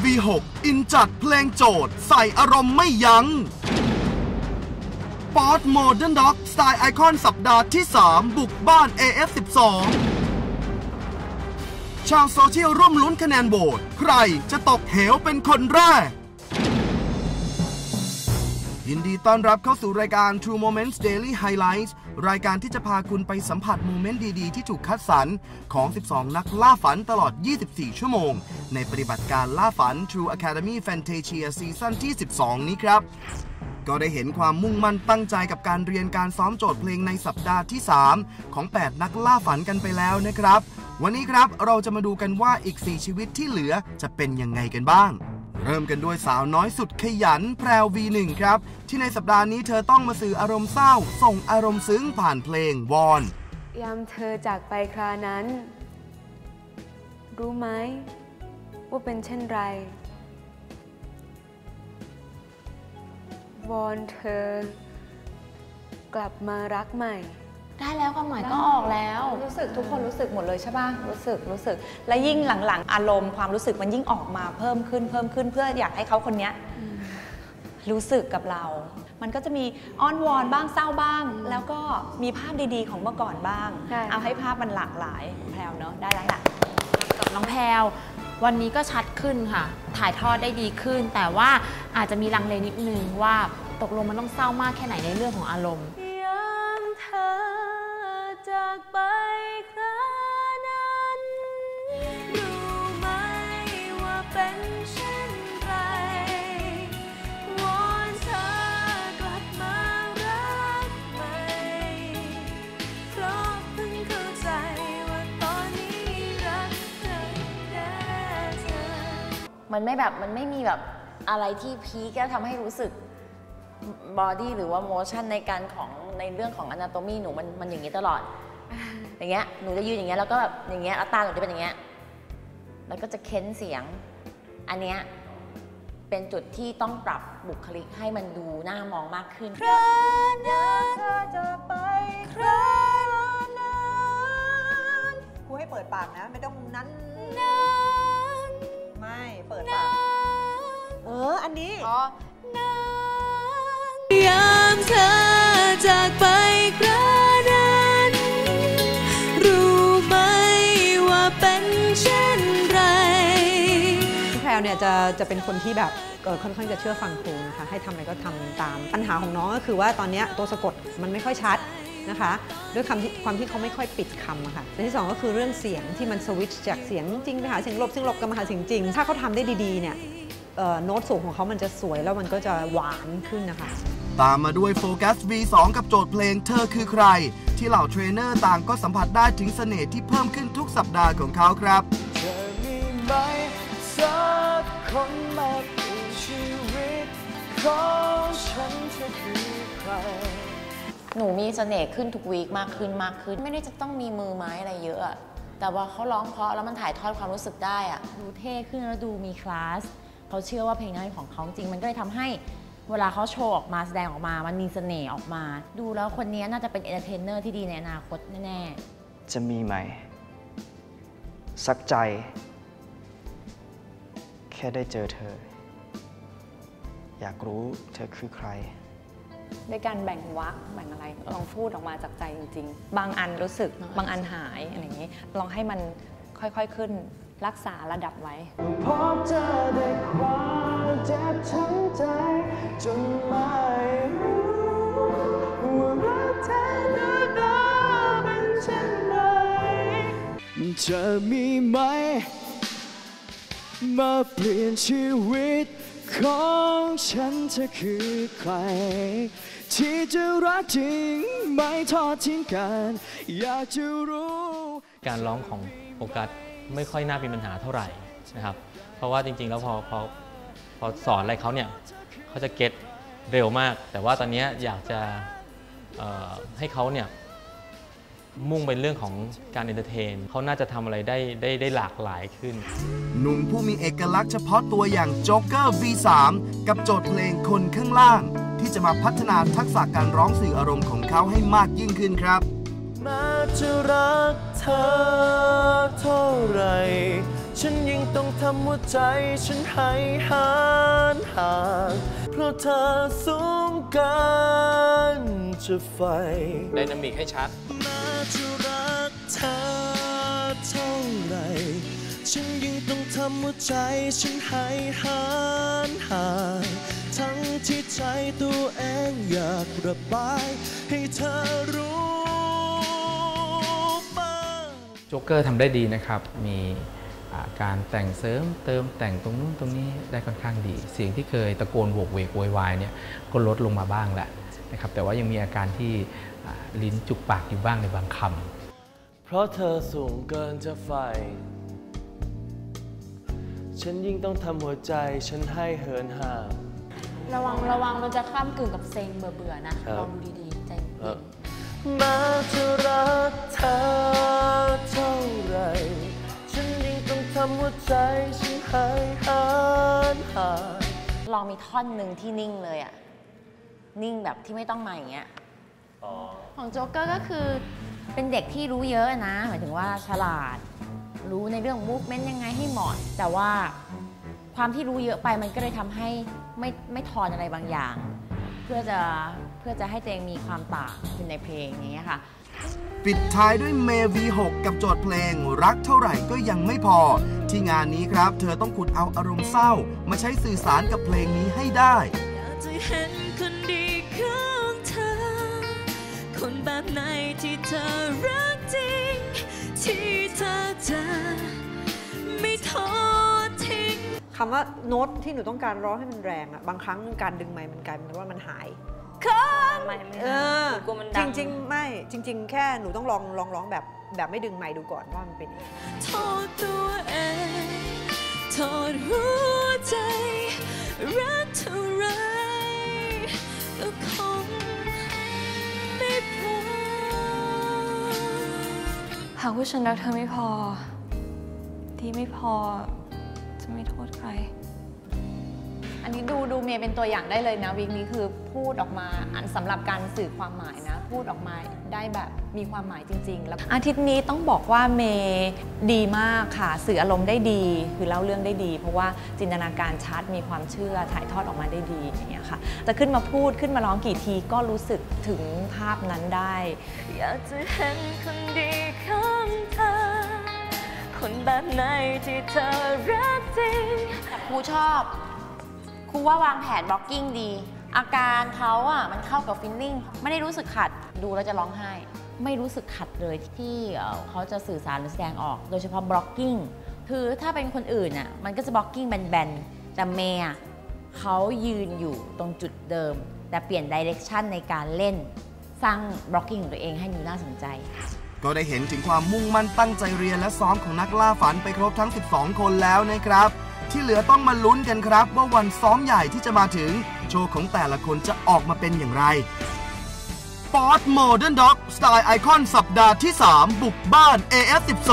เม V6 อินจัดเพลงโจทย์ ใส่อารมณ์ไม่ยัง้งป๊อตโมเดิร์นด็อกสไตล์ไอคอนสัปดาห์ที่ 3 บุกบ้าน AF12 ชาวโซเชียลร่วมลุ้นคะแนนโหวตใครจะตกเหวเป็นคนแรก ยินดีต้อนรับเข้าสู่รายการ True Moments Daily Highlights รายการที่จะพาคุณไปสัมผัสโมเมนต์ดีๆ ที่ถูกคัดสรรของ 12 นักล่าฝันตลอด 24 ชั่วโมง ในปฏิบัติการล่าฝัน True Academy Fantasia ซีซั่นที่ 12 นี้ครับ ก็ได้เห็นความมุ่งมั่นตั้งใจกับการเรียนการซ้อมโจทย์เพลงในสัปดาห์ที่ 3 ของ 8 นักล่าฝันกันไปแล้วนะครับ วันนี้ครับเราจะมาดูกันว่าอีก 4 ชีวิตที่เหลือจะเป็นยังไงกันบ้าง เริ่มกันด้วยสาวน้อยสุดขยันแพรว V1 ครับ ที่ในสัปดาห์นี้เธอต้องมาสื่ออารมณ์เศร้า ส่งอารมณ์ซึ้งผ่านเพลงวอนยามเธอจากไปครานั้น รู้ไหม ว่าเป็นเช่นไร วอนเธอกลับมารักใหม่ ได้แล้วความหมายก็ออกแล้ว รู้สึกทุกคนรู้สึกหมดเลยใช่ป่ะรู้สึกรู้สึก และยิ่งหลังๆ อารมณ์ความรู้สึกมันยิ่งออกมาเพิ่มขึ้นเพิ่มขึ้นเพื่ออยากให้เขาคนเนี้ยรู้สึกกับเรา มันก็จะมีอ้อนวอนบ้างเศร้าบ้าง แล้วก็มีภาพดีๆ ของเมื่อก่อนบ้างใช่เอาให้ภาพมันหลากหลายแพรวเนอะได้แล้วล่ะกับน้องแพรววันนี้ก็ชัดขึ้นค่ะ ถ่ายทอดได้ดีขึ้น แต่ว่าอาจจะมีลังเลนิดนึงว่าตกลงมันต้องเศร้ามากแค่ไหนในเรื่องของอารมณ์ มันไม่แบบมันไม่มีแบบอะไรที่พีคแล้วทำให้รู้สึกบอดี้หรือว่าโมชั่นในการของในเรื่องของอนาโตมีหนูมันมันอย่างนี้ตลอด อย่างเงี้ยหนูจะยืนอย่างเงี้ยแล้วก็แบบอย่างเงี้ยแล้วตาหนูจะเป็นอย่างเงี้ยแล้วก็จะเค้นเสียง อันเนี้ยเป็นจุดที่ต้องปรับบุคลิกให้มันดูน่ามองมากขึ้นครานั้นเธอจะไปครานั้นครูให้เปิดปากนะ ไม่ต้องนั้นนั้นไม่ เปิดปากเออ อันนี้ยามเธอจากไปครานั้นรู้ไหมว่าเป็นเช่นไรพี่แพรวเนี่ยจะจะเป็นคนที่แบบเอ่อค่อนข้างจะเชื่อฟังครูนะคะ ให้ทำอะไรก็ทำตาม ปัญหาของน้องก็คือว่าตอนเนี้ยตัวสะกดมันไม่ค่อยชัด นะคะ ด้วยคำที่ความที่เขาไม่ค่อยปิดคำอะค่ะและที่สองก็คือเรื่องเสียงที่มันสวิตช์จากเสียงจริงไปหาเสียงลบเสียงลบกลับมาหาเสียงจริง ถ้าเขาทำได้ดีๆเนี่ยเอ่อโน้ตสูงของเขามันจะสวยแล้วมันก็จะหวานขึ้นนะคะ ตามมาด้วยโฟกัส V2 กับโจทย์เพลงเธอคือใคร ที่เหล่าเทรนเนอร์ต่างก็สัมผัสได้ถึงเสน่ห์ที่เพิ่มขึ้นทุกสัปดาห์ของเขาครับจะมีไหมสักคนมาเปลี่ยนชีวิตของฉันเธอคือใคร หนูมีเสน่ห์ขึ้นทุกวีคมากขึ้นมากขึ้น ไม่ได้จะต้องมีมือไม้อะไรเยอะอะแต่ว่าเขาร้องเพราะแล้วมันถ่ายทอดความรู้สึกได้อะดูเท่ขึ้นแล้วดูมีคลาสเขาเชื่อว่าเพลงนั้นเป็นของเขาจริงมันก็เลยทำให้เวลาเขาโชว์ออกมาแสดงออกมา มันมีเสน่ห์ออกมา ดูแล้วคนนี้น่าจะเป็นเอนเตอร์เทนเนอร์ที่ดีในอนาคตแน่ๆจะมีไหม สักใจ แค่ได้เจอเธอ อยากรู้เธอคือใคร ด้วยการแบ่งวักแบ่งอะไรลองพูดออกมาจากใจจริง ๆ บางอันรู้สึกบางอันหายอะไรอย่างนี้ลองให้มันค่อยๆขึ้นรักษาระดับไว้พบเจอได้ความเจ็บช้ำใจจนไม่รู้ว่ารักเธอนั้นเป็นเช่นไรจะมีไหม มาเปลี่ยนชีวิต ของฉันเธอคือใคร ที่จะรักจริงไม่ทอดทิ้งกัน อยากจะรู้ การร้องของโฟกัสไม่ค่อยน่าเป็นปัญหาเท่าไหร่นะครับ เพราะว่าจริงๆ แล้วพอพอพอสอนอะไรเขาเนี่ยเขาจะเก็ตเร็วมาก แต่ว่าตอนนี้อยากจะให้เขาเนี่ย มุ่งไปเรื่องของการเอนเตอร์เทนเขาน่าจะทำอะไรได้ได้ได้หลากหลายขึ้น หนุ่มผู้มีเอกลักษณ์เฉพาะตัวอย่างโจ๊กเกอร์ V3 กับโจทย์เพลงคนข้างล่าง ที่จะมาพัฒนาทักษะการร้องสื่ออารมณ์ของเขาให้มากยิ่งขึ้นครับแม้จะรักเธอเท่าไหรฉันยิ่งต้องทำหัวใจฉันให้ห่างห่างเพราะเธอสูงเกิน จะไฟไดนามิกให้ชัดแม้จะรักเธอเท่าไหรฉันยิ่งต้องทำหัวใจฉันให้ห่างห่างทั้งที่ใจตัวเองอยากระบาย ให้เธอรู้บ้างโจ๊กเกอร์ทำได้ดีนะครับ มีอ่าการแต่งเสริมเติมแต่งตรงนู้นตรงนี้ได้ค่อนข้างดี เสียงที่เคยตะโกนโวกเวกโวยวายเนี่ยก็ลดลงมาบ้างแหละ นะครับแต่ว่ายังมีอาการที่อ่าลิ้นจุกปากอยู่บ้างในบางคำเพราะเธอสูงเกินจะไฟฉันยิ่งต้องทำหัวใจฉันให้เหินห่างระวังระวังมันจะข้ามกึ่งกับเซ็งเบื่อเบื่อๆนะครับลองดูดีๆใจเอเย็อนแม้จะรักเธอเท่าไหรฉันยิ่งต้องทำหัวใจฉันให้ห่างห่างลองมีท่อนหนึ่งที่นิ่งเลยอะ นิ่งแบบที่ไม่ต้องมาอย่างเงี้ยของโจ๊กเกอร์ก็คือเป็นเด็กที่รู้เยอะนะ หมายถึงว่าฉลาด รู้ในเรื่องมูฟเมนต์ยังไงให้เหมาะ แต่ว่าความที่รู้เยอะไปมันก็เลยทำให้ไม่ไม่ทอนอะไรบางอย่าง เพื่อจะเพื่อจะให้ตัวเองมีความต่างอยู่ในเพลงอย่างเงี้ยค่ะปิดท้ายด้วยเมวี6กับโจทย์เพลง รักเท่าไหร่ก็ยังไม่พอ ที่งานนี้ครับ เธอต้องขุดเอาอารมณ์เศร้า มาใช้สื่อสารกับเพลงนี้ให้ได้อยากจะเห็นคนดีของเธอ คนแบบไหนที่เธอรักจริง ที่เธอจะไม่ทอดทิ้งคำว่าโน้ตที่หนูต้องการร้องให้มันแรงอะบางครั้งการดึงไมค์มันกลายเป็นว่ามันหายไม่ไม่เออหนูกลัวมันจดังริง ๆ ไม่จริง ๆ แค่หนูต้องลองลองร้องแบบแบบไม่ดึงไมค์ดูก่อนว่ามันเป็นยังไงโทษตัวเองโทษหัวใจ รักเท่าไรก็คงากว่าฉันรักเธอไม่พอที่ไม่พอ จะไม่โทษใคร อันนี้ดูดูเมย์เป็นตัวอย่างได้เลยนะวิกนี้คือพูดออกมาอันสำหรับการสื่อความหมายนะ พูดออกมา ได้แบบมีความหมายจริง ๆ แล้วอาทิตย์นี้ต้องบอกว่าเมย์ดีมากค่ะ สื่ออารมณ์ได้ดีคือเล่าเรื่องได้ดี เพราะว่าจินตนาการชัดมีความเชื่อถ่ายทอดออกมาได้ดีอย่างเงี้ยค่ะจะขึ้นมาพูดขึ้นมาร้องกี่ทีก็รู้สึกถึงภาพนั้นได้อยากจะเห็นคนดีของเธอคนแบบไหนที่เธอรักจริงแต่ครูชอบครูว่าวางแผนบล็อกกิ้งดี อาการเขาอะมันเข้ากับฟิลลิ่งไม่ได้รู้สึกขัดดูแล้วจะร้องไห้ ไม่รู้สึกขัดเลยที่เขาจะสื่อสารหรือแสดงออก โดยเฉพาะบล็อกกิ้งคือถ้าเป็นคนอื่นอะมันก็จะบล็อกกิ้งแบนๆ แต่เมย์อะเขายืนอยู่ตรงจุดเดิม แต่เปลี่ยนดิเรกชันในการเล่น สร้างบล็อกกิ้งของตัวเองให้ดูน่าสนใจ ก็ได้เห็นถึงความมุ่งมั่นตั้งใจเรียนและซ้อมของนักล่าฝันไปครบทั้ง 12 คนแล้วนะครับ ที่เหลือต้องมาลุ้นกันครับ ว่าวันซ้อมใหญ่ที่จะมาถึง โชว์ของแต่ละคนจะออกมาเป็นอย่างไร p o r t Modern Dog สไตล์ไอคอนสัปดาห์ที่ 3 บุกบ้าน AF12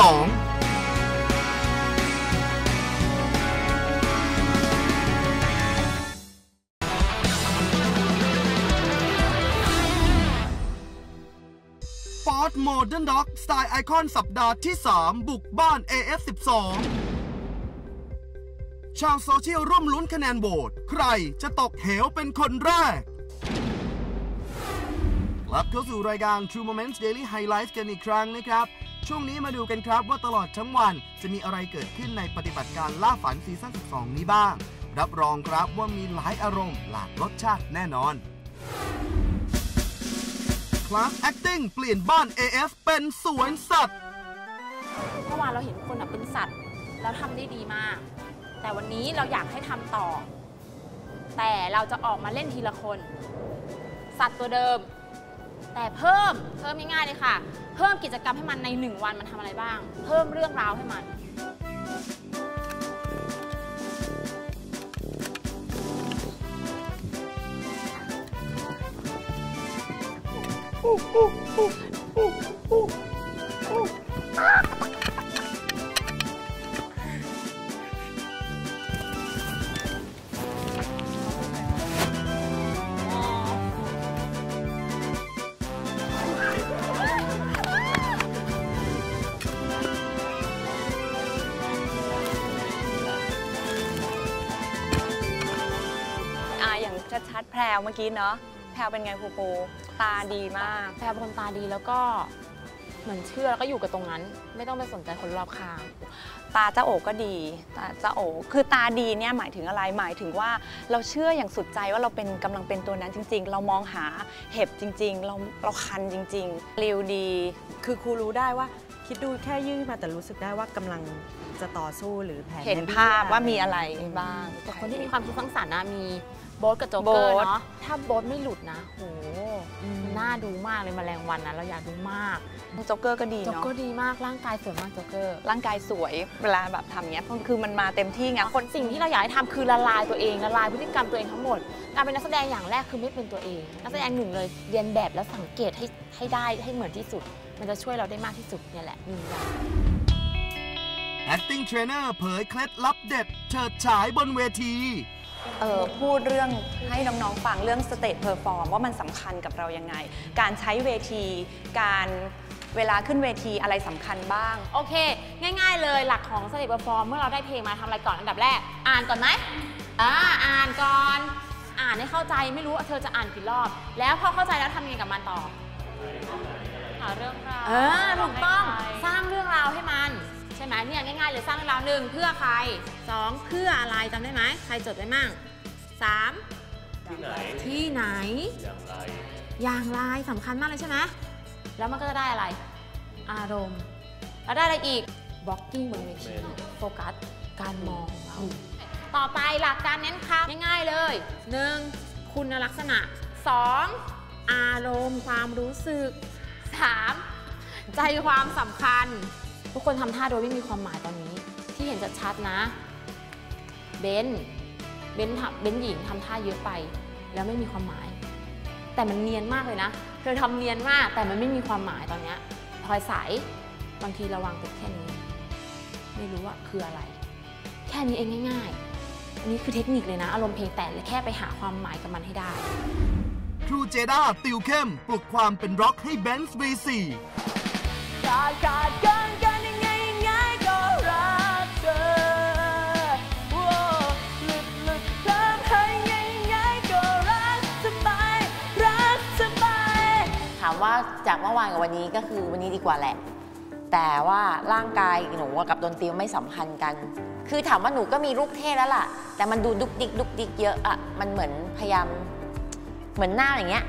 ฟอร์ดโมเดิร์นด็อกสไตล์ไอคอนสัปดาห์ที่ 3 บุกบ้าน AF12 ชาวโซเชียลร่วมลุ้นคะแนนโหวตใครจะตกเหวเป็นคนแรกกลับเข้าสู่รายการ True Moments Daily Highlights กันอีกครั้งนะครับ ช่วงนี้มาดูกันครับว่าตลอดทั้งวันจะมีอะไรเกิดขึ้นในปฏิบัติการล่าฝันซีซั่น 12 นี้บ้าง รับรองครับว่ามีหลายอารมณ์หลากรสชาติแน่นอน คลาส acting เปลี่ยนบ้าน AF เป็นสวนสัตว์ เมื่อวานเราเห็นคนเป็นสัตว์ แล้วทำได้ดีมาก แต่วันนี้เราอยากให้ทำต่อ แต่เราจะออกมาเล่นทีละคน สัตว์ตัวเดิม แต่เพิ่มเพิ่มง่ายๆเลยค่ะ เพิ่มกิจกรรมให้มันในหนึ่งวันมันทำอะไรบ้าง เพิ่มเรื่องราวให้มันเอกี้เนาะแพรวเป็นไงครูปูตาดีมาก แพรเป็นคนตาดีแล้วก็เหมือนเชื่อแล้วก็อยู่กับตรงนั้น ไม่ต้องไปสนใจคนรอบข้าง ตาเจ้าโอก็ดี ตาเจ้าโอคือตาดีเนี่ยหมายถึงอะไรหมายถึงว่าเราเชื่ออย่างสุดใจว่าเราเป็นกำลังเป็นตัวนั้นจริง ๆ เรามองหาเห็บจริง ๆ เราเราคันจริงๆริวดี คือครูรู้ได้ว่า คิดดูแค่ยื่นมาแต่รู้สึกได้ว่ากำลังจะต่อสู้หรือแผนเห็นบี้ยภาพว่ามีอะไรบ้างแต่คนที่มีความคิดสร้างสรรค์นะมี โบ๊ทกับโจ๊กเกอร์โบ๊ทเนาะถ้าโบ๊ทไม่หลุดนะโหมันน่าดูมากเลยแมลงวันนะเราอยากดูมากโจ๊กเกอร์ก็ดีโจ๊กเนาะเกอร์ดีมากร่างกายสวยมากโจ๊กเกอร์ร่างกายสวยเวลาแบบทำเงี้ยคือมันมาเต็มที่ไงคนสิ่งที่เราอยากให้ทำคือละลายตัวเองละลายพฤติกรรมตัวเองทั้งหมดการเป็นนักแสดงอย่างแรกคือไม่เป็นตัวเอง นักแสดงหนึ่งเลยเรียนแบบและสังเกตให้ให้ได้ให้เหมือนที่สุด มันจะช่วยเราได้มากที่สุดเนี่ยแหละหนึ่งอย่าง acting trainer เผยเคล็ดลับเด็ดเฉิดฉายบนเวที เออพูดเรื่องให้น้องๆฟังเรื่องสเตจเพอร์ฟอร์มว่ามันสำคัญกับเรายังไง การใช้เวทีการเวลาขึ้นเวทีอะไรสำคัญบ้าง โอเค ง่ายๆเลยหลักของสเตจเปอร์ฟอร์มเมื่อเราได้เพลงมาทำอะไรก่อนอันดับแรก อ่านก่อนไหมอ่าอ่านก่อน อ่านให้เข้าใจไม่รู้ว่าเธอจะอ่านกี่รอบ แล้วพอเข้าใจแล้วทำยังไงกับมันต่อหาเรื่องราวเออถูกต้องให้สร้างเรื่องราวให้มัน ใช่ไหมเนี่ยง่ายๆเลยสร้างเรื่องราวหนึ่งเพื่อใครสองเพื่ออะไรจำได้ไหมใครจดไว้มั่งสามที่ไหนที่ไหน อย่างไร อย่างไรสำคัญมากเลยใช่ไหมแล้วมันก็จะได้อะไร อารมณ์ แล้วได้อะไรอีก blocking บนเวทีโฟกัสการมองของเราต่อไปหลักการเน้นคำง่ายๆเลย 1. คุณลักษณะ 2. อารมณ์ความรู้สึก 3. ใจความสำคัญ ทุกคนทำท่าโดยไม่มีความหมายตอนนี้ ที่เห็นชัดๆนะ เบนเบนทำเบนหญิงทำท่าเยอะไป แล้วไม่มีความหมาย แต่มันเนียนมากเลยนะ เธอทำเนียนมากแต่มันไม่มีความหมายตอนเนี้ยพลอยใสบางทีระวังติดแค่นี้ ไม่รู้ว่าคืออะไร แค่นี้เองง่ายๆ อันนี้คือเทคนิคเลยนะ อารมณ์เพลงแต่แค่ไปหาความหมายกับมันให้ได้ ครูเจด้าติวเข้มปลุกความเป็นร็อกให้เบนซ์ V4 ขาดขาดกัน จากเมื่อวานกับวันนี้ก็คือวันนี้ดีกว่าแหละ แต่ว่าร่างกายหนูกับดนตรีไม่สัมพันธ์กัน คือถามว่าหนูก็มีลูกเท่แล้วล่ะ แต่มันดูดุกดิกดุกดิกเยอะอะมันเหมือนพยายามเหมือนหน้าอย่างเงี้ย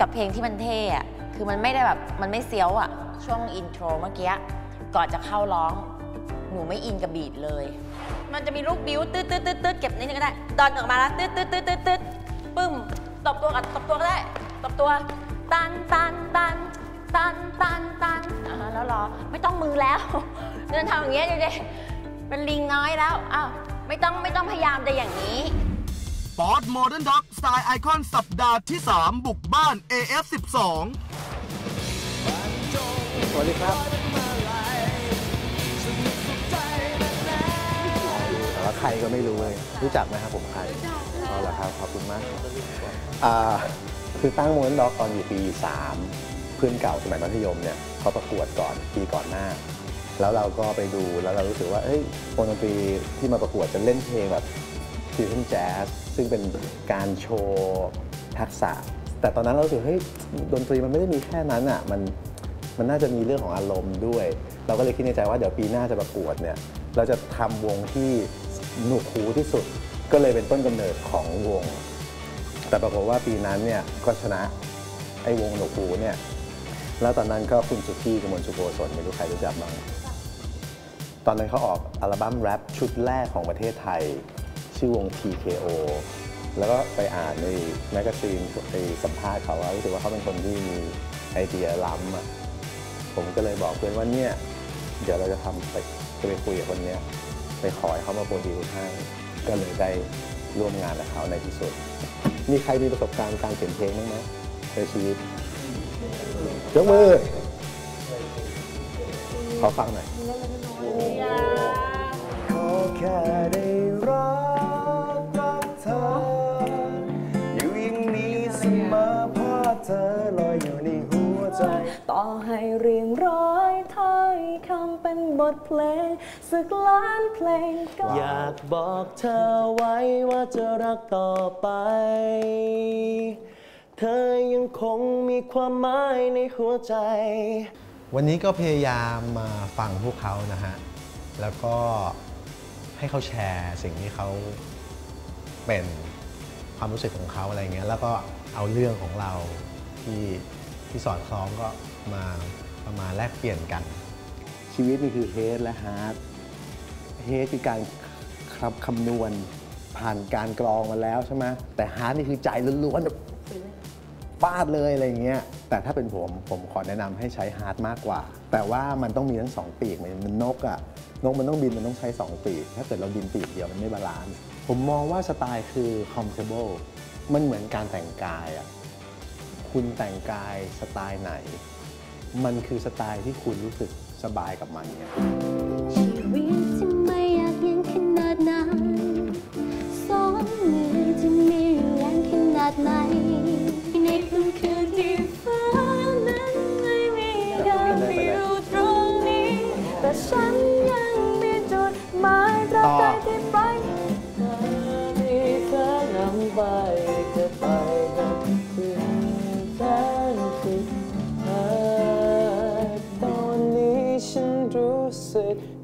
กับเพลงที่มันเท่อะคือมันไม่ได้แบบมันไม่เซียวอะช่วงอินโทรเมื่อกี้ก่อนจะเข้าร้องหนูไม่อินกับบีทเลย มันจะมีลูกบิ้วตืดตืดตืดตืดเก็บนิดนึงก็ได้ ตอนออกมาแล้วตืดตืดตืดตืดตืดปึ้มตบตัวกับตบตัวก็ได้ตบตัว ตันตันตันตันตันตันอ่าแล้วรอไม่ต้องมือแล้วเดินทำอย่างเงี้ยเด็เป็นลิงน้อยแล้วอ้าวไม่ต้องไม่ต้องพยายามแต่อย่างนี้ป๊อตโมเดิร์นด็อกสไตล์ไอคอนสัปดาห์ที่ 3 บุกบ้าน AF12 สวัสดีครับแต่ว่าใครก็ไม่รู้เลย รู้จักไหมครับผมใครอ๋อเหรอครับ ขอบคุณมากครับอ่า คือตั้งโมเดลด็อกตอนอยู่ปี 3 เพื่อนเก่าสมัยมัธยมเนี่ยเขาประกวดก่อนปีก่อนหน้า แล้วเราก็ไปดูแล้วเรารู้สึกว่าเอ้ยวงดนตรีที่มาประกวดจะเล่นเพลงแบบฟิวชั่นแจ๊สซึ่งเป็นการโชว์ทักษะ แต่ตอนนั้นเรารู้สึกเฮ้ยดนตรีมันไม่ได้มีแค่นั้นอะมันมันน่าจะมีเรื่องของอารมณ์ด้วย เราก็เลยคิดในใจว่าเดี๋ยวปีหน้าจะประกวดเนี่ยเราจะทำวงที่หนุกหูที่สุด ก็เลยเป็นต้นกำเนิดของวง แต่ปรากฏว่าปีนั้นเนี่ยก็ชนะไอ้วงหนุกหูเนี่ยแล้วตอนนั้นก็คุณสุกี้กมลสุโกศลไม่รู้ใครรู้จักบ้างตอนนั้นเขาออกอัลบั้มแรปชุดแรกของประเทศไทย ชื่อวง TKO แล้วก็ไปอ่านในแมกกาซีนไปสัมภาษณ์เขาว่ารู้สึกว่าเขาเป็นคนที่มีไอเดียล้ำอะผมก็เลยบอกเพื่อนว่าเนี่ยเดี๋ยวเราจะทำไปจะไปคุยกับคนเนี้ยไปขอให้เขามาโปรดิวให้ก็เลยได้ร่วมงานกับเขาในที่สุด มีใครมีประสบการณ์การเขียนเพลงบ้างไหมในชีวิตยกมือ ขอฟังหน่อย ขอแค่ได้ บทเพลงสักล้านเพลงก็อยากบอกเธอไว้ว่าจะรักต่อไป เธอยังคงมีความหมายในหัวใจ วันนี้ก็พยายามมาฟังพวกเขานะฮะ แล้วก็ให้เขาแชร์สิ่งที่เขาเป็นความรู้สึกของเขาอะไรเงี้ย แล้วก็เอาเรื่องของเราที่ที่สอดคล้องก็มาประมาณแลกเปลี่ยนกัน ชีวิตนี่คือเฮดและฮาร์ดเฮดคือการครับคำนวณผ่านการกรองมาแล้วใช่ไหมแต่ฮาร์ดนี่คือใจล้วนๆแบบฟาดเลยอะไรเงี้ยแต่ถ้าเป็นผมผมขอแนะนำให้ใช้ฮาร์ดมากกว่า แต่ว่ามันต้องมีทั้งสองปีกเหมือนมันนกอะ่ะนกมันต้องบินมันต้องใช้สองปีก ถ้าเกิดเราบินปีกเดียวมันไม่บาลานซ์ผมมองว่าสไตล์คือ comfortable มันเหมือนการแต่งกายอะ่ะคุณแต่งกายสไตล์ไหน มันคือสไตล์ที่คุณรู้สึก สบายกับมันเนี่ยไม่อยากยังขนาดไหน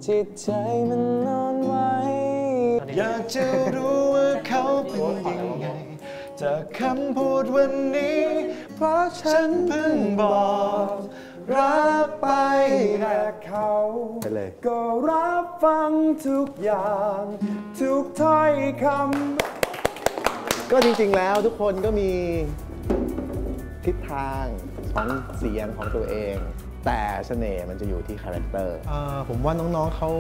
สึกจิตใจมันนอนไว้ อยากจะรู้ว่าเขาเป็นยังไง จากคำพูดวันนี้ เพราะฉันเพิ่งบอก รักไปแต่เขาไปเลย ก็รับฟังทุกอย่าง ทุกถ้อยคำก็จริงๆแล้วทุกคนก็มีทิศทางของเสียงของตัวเอง แต่เสน่ห์มันจะอยู่ที่คาแรคเตอร์ผมว่าน้องๆเขา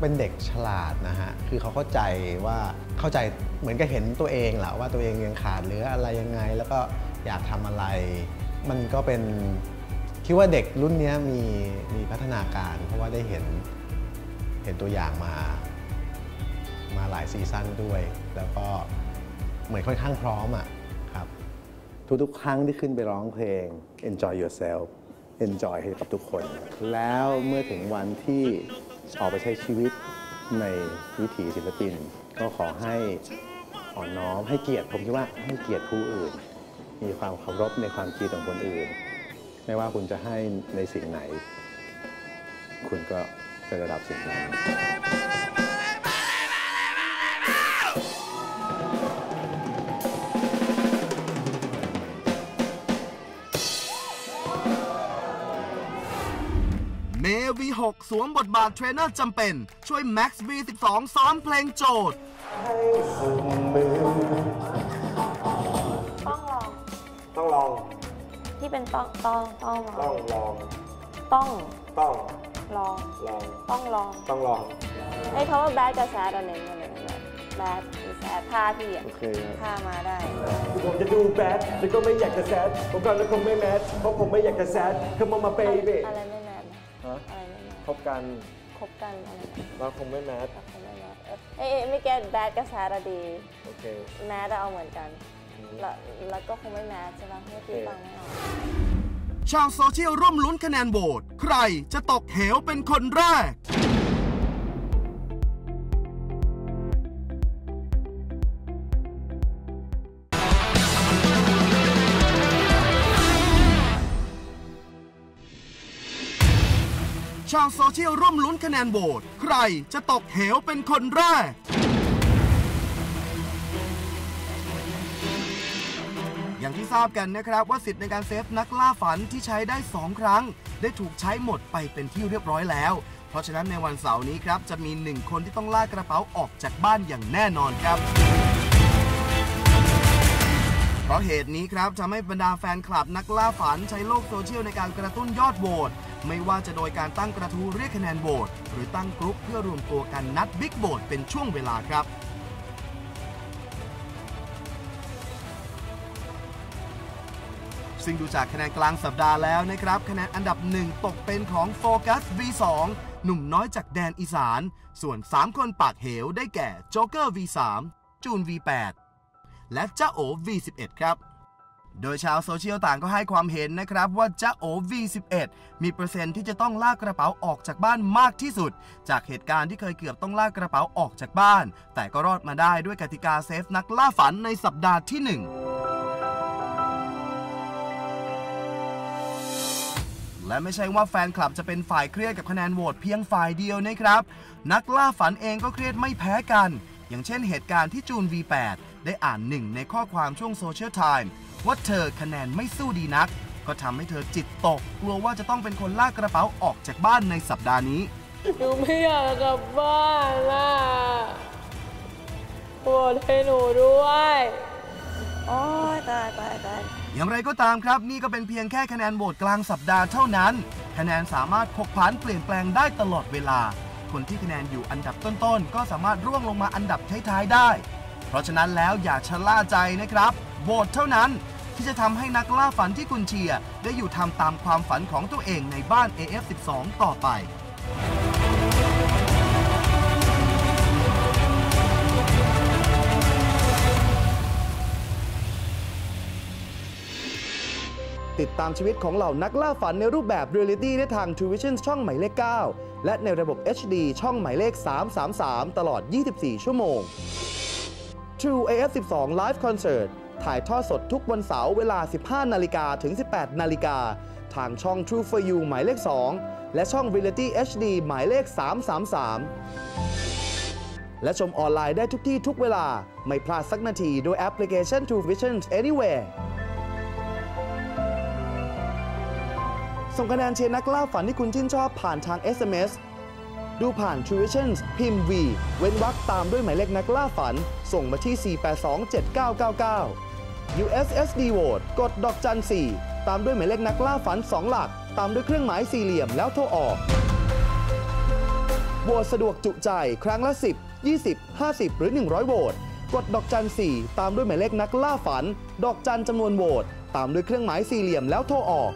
เป็นเด็กฉลาดนะฮะ คือเขาเข้าใจว่าเข้าใจเหมือนกับเห็นตัวเองแหละว่าตัวเองยังขาดเหลืออะไรยังไง แล้วก็อยากทำอะไร มันก็เป็นคิดว่าเด็กรุ่นเนี้ยมีมีพัฒนาการ เพราะว่าได้เห็นเห็นตัวอย่างมา มาหลายซีซั่นด้วย แล้วก็เหมือนค่อนข้างพร้อมอะครับ ทุกๆ ครั้งที่ขึ้นไปร้องเพลง enjoy yourself enjoy ให้กับทุกคน แล้วเมื่อถึงวันที่ออกไปใช้ชีวิตในวิถีศิลปิน ก็ขอให้อ่อนน้อมให้เกียรติผมคิดว่าให้เกียรติผู้อื่น มีความเคารพในความคิดของคนอื่น ไม่ว่าคุณจะให้ในสิ่งไหน คุณก็จะได้รับสิ่งนั้น V6 สวมบทบาทเทรนเนอร์จำเป็น ช่วย Max V12 ซ้อมเพลงโจทย์ ต้องลองต้องลอง ที่เป็นต้องต้องต้องลต้อองงลอง ต้องต้องลองลอง ต้องลองต้องลอง ไอ้คำว่า bad กับ sad อันนี้มันเนี่ยแบบ bad หรือ sad ท่าพี่อะโอเคครับ ท่ามาได้ ผมจะดูแบดแต่ก็ไม่อยากจะแซดผมฟังแล้วคงไม่แมสเพราะผมไม่อยากจะแซดคือมองมาเบย์อะไรไม่ บกันคบกันอะไรนะเราคงไม่แมสแต่คงไม่แมสเอ้ยเอ้ยไม่แก้ bad กับ sad อะดีโอเคแมสเอาเหมือนกันแล้วแล้วก็คงไม่แมสใช่ปะเมื่อกี้ฟังไม่ออกชาวโซเชียลร่วมลุ้นคะแนนโหวตใครจะตกเหวเป็นคนแรก ชาวโซเชียลร่วมลุ้นคะแนนโหวตใครจะตกเหวเป็นคนแรก อย่างที่ทราบกันนะครับว่าสิทธิ์ในการเซฟนักล่าฝันที่ใช้ได้ 2 ครั้ง ได้ถูกใช้หมดไปเป็นที่เรียบร้อยแล้ว เพราะฉะนั้นในวันเสาร์นี้ครับ จะมีหนึ่งคนที่ต้องลากกระเป๋าออกจากบ้านอย่างแน่นอนครับเพราะเหตุนี้ครับทำให้บรรดาแฟนคลับนักล่าฝันใช้โลกโซเชียลในการกระตุ้นยอดโหวต ไม่ว่าจะโดยการตั้งกระทู้เรียกคะแนนโหวตหรือตั้งกรุ๊ปเพื่อรวมตัวกันนัดบิ๊กโหวตเป็นช่วงเวลาครับ ซึ่งดูจากคะแนนกลางสัปดาห์แล้วนะครับ คะแนนอันดับหนึ่งตกเป็นของโฟกัส V2 หนุ่มน้อยจากแดนอีสาน ส่วน 3 คนปากเหวได้แก่โจ๊กเกอร์ V3 จูน V8 และจ้าโอ V11 ครับ โดยชาวโซเชียลต่างก็ให้ความเห็นนะครับว่าจ๊ะโอ V11 มีเปอร์เซ็นต์ที่จะต้องลากกระเป๋าออกจากบ้านมากที่สุด จากเหตุการณ์ที่เคยเกือบต้องลากกระเป๋าออกจากบ้าน แต่ก็รอดมาได้ด้วยกติกาเซฟนักล่าฝันในสัปดาห์ที่ 1และไม่ใช่ว่าแฟนคลับจะเป็นฝ่ายเครียดกับคะแนนโหวตเพียงฝ่ายเดียวนะครับ นักล่าฝันเองก็เครียดไม่แพ้กัน อย่างเช่นเหตุการณ์ที่จูน V8 ได้อ่านหนึ่งในข้อความช่วงโซเชียลไทม์ ว่าเธอคะแนนไม่สู้ดีนัก ก็ทำให้เธอจิตตก กลัวว่าจะต้องเป็นคนลากกระเป๋าออกจากบ้านในสัปดาห์นี้ หนูไม่อยากกลับบ้านล่ะโปรดให้หนูด้วยโอ้ยตายตายตายอย่างไรก็ตามครับ นี่ก็เป็นเพียงแค่คะแนนโหวตกลางสัปดาห์เท่านั้น คะแนนสามารถพกผันเปลี่ยนแปลงได้ตลอดเวลา คนที่คะแนนอยู่อันดับต้นๆ ก็สามารถร่วงลงมาอันดับท้ายๆได้ เพราะฉะนั้นแล้วอย่าชะล่าใจนะครับโหวตเท่านั้น ที่จะทำให้นักล่าฝันที่คุณเชีย ได้อยู่ทำตามความฝันของตัวเองในบ้าน AF12 ต่อไปติดตามชีวิตของเหล่านักล่าฝันในรูปแบบเรียลิตี้ได้ทาง True Vision ช่องหมายเลข 9 และในระบบ HD ช่องหมายเลข 333 ตลอด 24 ชั่วโมง True AF12 Live Concert ถ่ายทอดสดทุกวันเสาร์เวลา 15 นาฬิกาถึง 18 นาฬิกา ทางช่อง True for You หมายเลข 2 และช่อง Reality HD หมายเลข 333 และชมออนไลน์ได้ทุกที่ทุกเวลา ไม่พลาดสักนาทีโดยแอปพลิเคชัน True Vision Anywhere ส่งคะแนนเชียร์นักล่าฝันที่คุณชื่นชอบผ่านทาง SMS ดูผ่าน True Vision พิมพ์ V เว้นวรรคตามด้วยหมายเลขนักล่าฝัน ส่งมาที่ 4827999 USSD Vote กดดอกจัน 4 ตามด้วยหมายเลขนักล่าฝัน 2 หลัก ตามด้วยเครื่องหมายสี่เหลี่ยมแล้วโทรออกโหวตสะดวกจุใจครั้งละ 10 20 50 หรือ 100 โหวตกดดอกจัน 4 ตามด้วยหมายเลขนักล่าฝัน ดอกจันจำนวนโหวตตามด้วยเครื่องหมายสี่เหลี่ยมแล้วโทรออก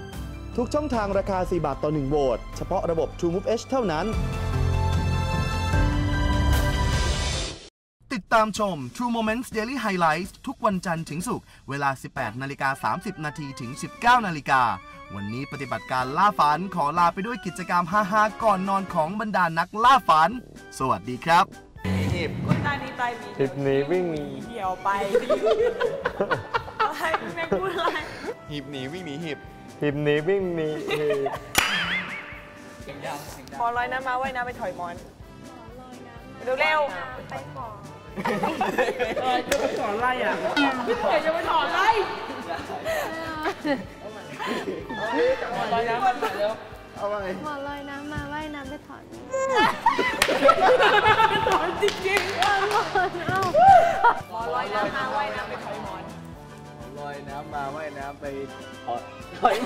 ทุกช่องทางราคา 4 บาทต่อ 1 โหวตเฉพาะระบบ TrueMove H เท่านั้น ติดตามชม True Moments Daily Highlights ทุกวันจันทร์ถึงศุกร์เวลา 18 นาฬิกา 30 นาทีถึง 19 นาฬิกา วันนี้ปฏิบัติการล่าฝันขอลาไปด้วยกิจกรรมฮาๆก่อนนอนของบรรดานักล่าฝัน สวัสดีครับคุณตาดีใจมีทริปนี้วิ่งหนีเดี่ยวไปอะไรแม่พูดอะไรหีบหนีวิ่งหนีหีบทริปนี้วิ่งหนีหีบมอลอยน้ำมาว่ายน้ำไปถอยมอนเร็วเร็วไปขอน เออจะไปถอนไรอะพี่เอ๋จะไปถอนไรหมอลอยน้ำมาเร็วเอาว่าไงหมอลอยน้ำมาว่ายน้ำไปถอนถอนจริงๆหมอลอยน้ำมาว่ายน้ำไปถอยหมอนลอยน้ำมาว่ายน้ำไปถอย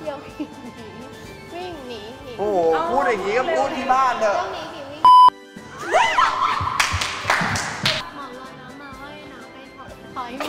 เดี๋ยววิ่งหนีวิ่งหนีหนีโอ้โหพูดอย่างนี้ก็พูดที่บ้านเถอะ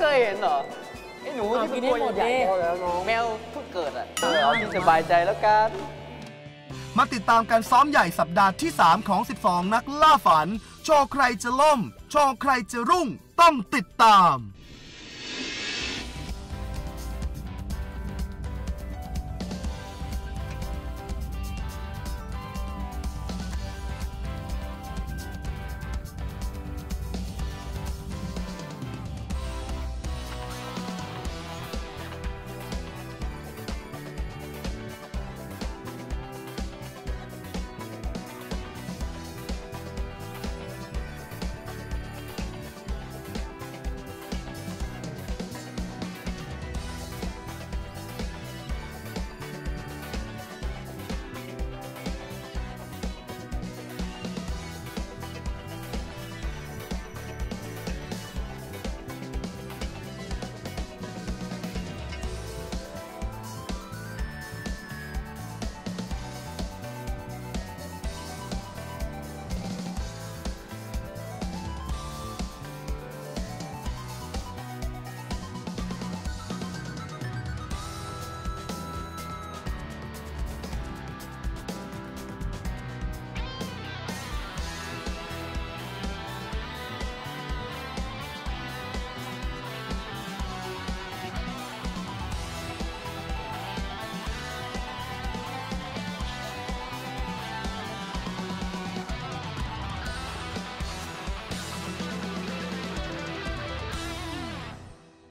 เคยเห็นเหรอไอ้หนูที่เป็นตัวใหญ่ๆแมวเพิ่งเกิดอะเอาที่สบายใจแล้วกันมาติดตามการซ้อมใหญ่สัปดาห์ที่ 3 ของ 12 นักล่าฝัน โชว์ใครจะล่ม โชว์ใครจะรุ่ง ต้องติดตาม